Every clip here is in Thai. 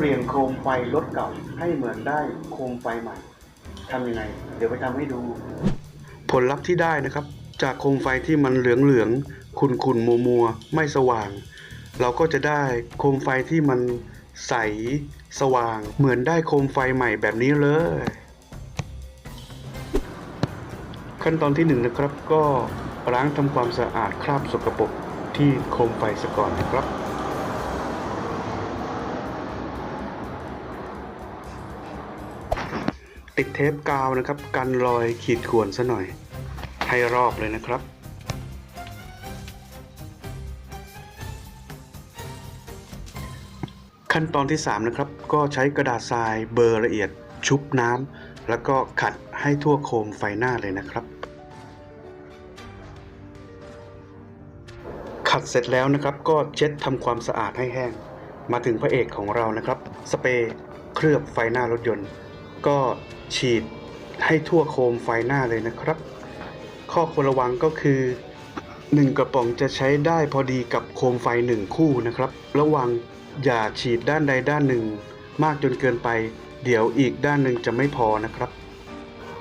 ปลี่ยนโคมไฟรถเก่าให้เหมือนได้โคมไฟใหม่ทำยังไง เดี๋ยวไปทำให้ดู ผลลัพธ์ที่ได้นะครับ จากโคมไฟที่มันเหลืองเหลืองขุ่นขุ่นมัวมัวๆไม่สว่าง เราก็จะได้โคมไฟที่มันใสสว่าง เหมือนได้โคมไฟใหม่แบบนี้เลย ขั้นตอนที่หนึ่งนะครับก็ล้างทำความสะอาดคราบสกปรกที่โคมไฟซะก่อนนะครับ ติดเทปกาวนะครับ กันรอยขีดข่วนซะหน่อย ให้รอบเลยนะครับ ขั้นตอนที่ 3 นะครับ ก็ใช้กระดาษทรายเบอร์ละเอียดชุบน้ำแล้วก็ขัดให้ทั่วโคมไฟหน้าเลยนะครับ ขัดเสร็จแล้วนะครับก็เช็ดทำความสะอาดให้แห้ง มาถึงพระเอกของเรานะครับ สเปรย์เคลือบไฟหน้ารถยนต์ ก็ฉีดให้ทั่วโคมไฟหน้าเลยนะครับ ข้อควรระวังก็คือ 1 กระป๋องจะใช้ได้พอดีกับโคมไฟ 1 คู่นะครับ ระวังอย่าฉีดด้านใดด้านหนึ่ง มากจนเกินไป เดี๋ยวอีกด้านหนึ่งจะไม่พอนะครับ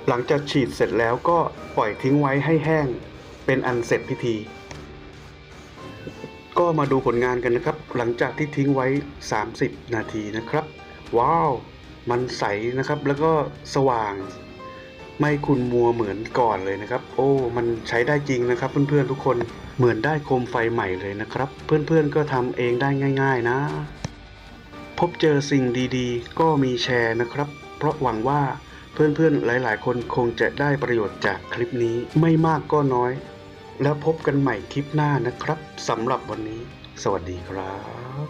หลังจากฉีดเสร็จแล้วก็ปล่อยทิ้งไว้ให้แห้ง เป็นอันเสร็จพิธี ก็มาดูผลงานกันนะครับ หลังจากที่ทิ้งไว้ 30 นาทีนะครับ ว้าว มันใสนะครับแล้วก็สว่าง ไม่ขุ่นมัวเหมือนก่อนเลยนะครับ โอ้ มันใช้ได้จริงนะครับ เพื่อนๆทุกคนเหมือนได้โคมไฟใหม่เลยนะครับ เพื่อนๆก็ทำเองได้ง่าย ๆ นะ พบเจอสิ่งดีๆ ก็มีแชร์นะครับ เพราะหวังว่าเพื่อนๆหลาย ๆ คนคงจะได้ประโยชน์จากคลิปนี้ไม่มากก็น้อย แล้วพบกันใหม่คลิปหน้านะครับสำหรับวันนี้ สวัสดีครับ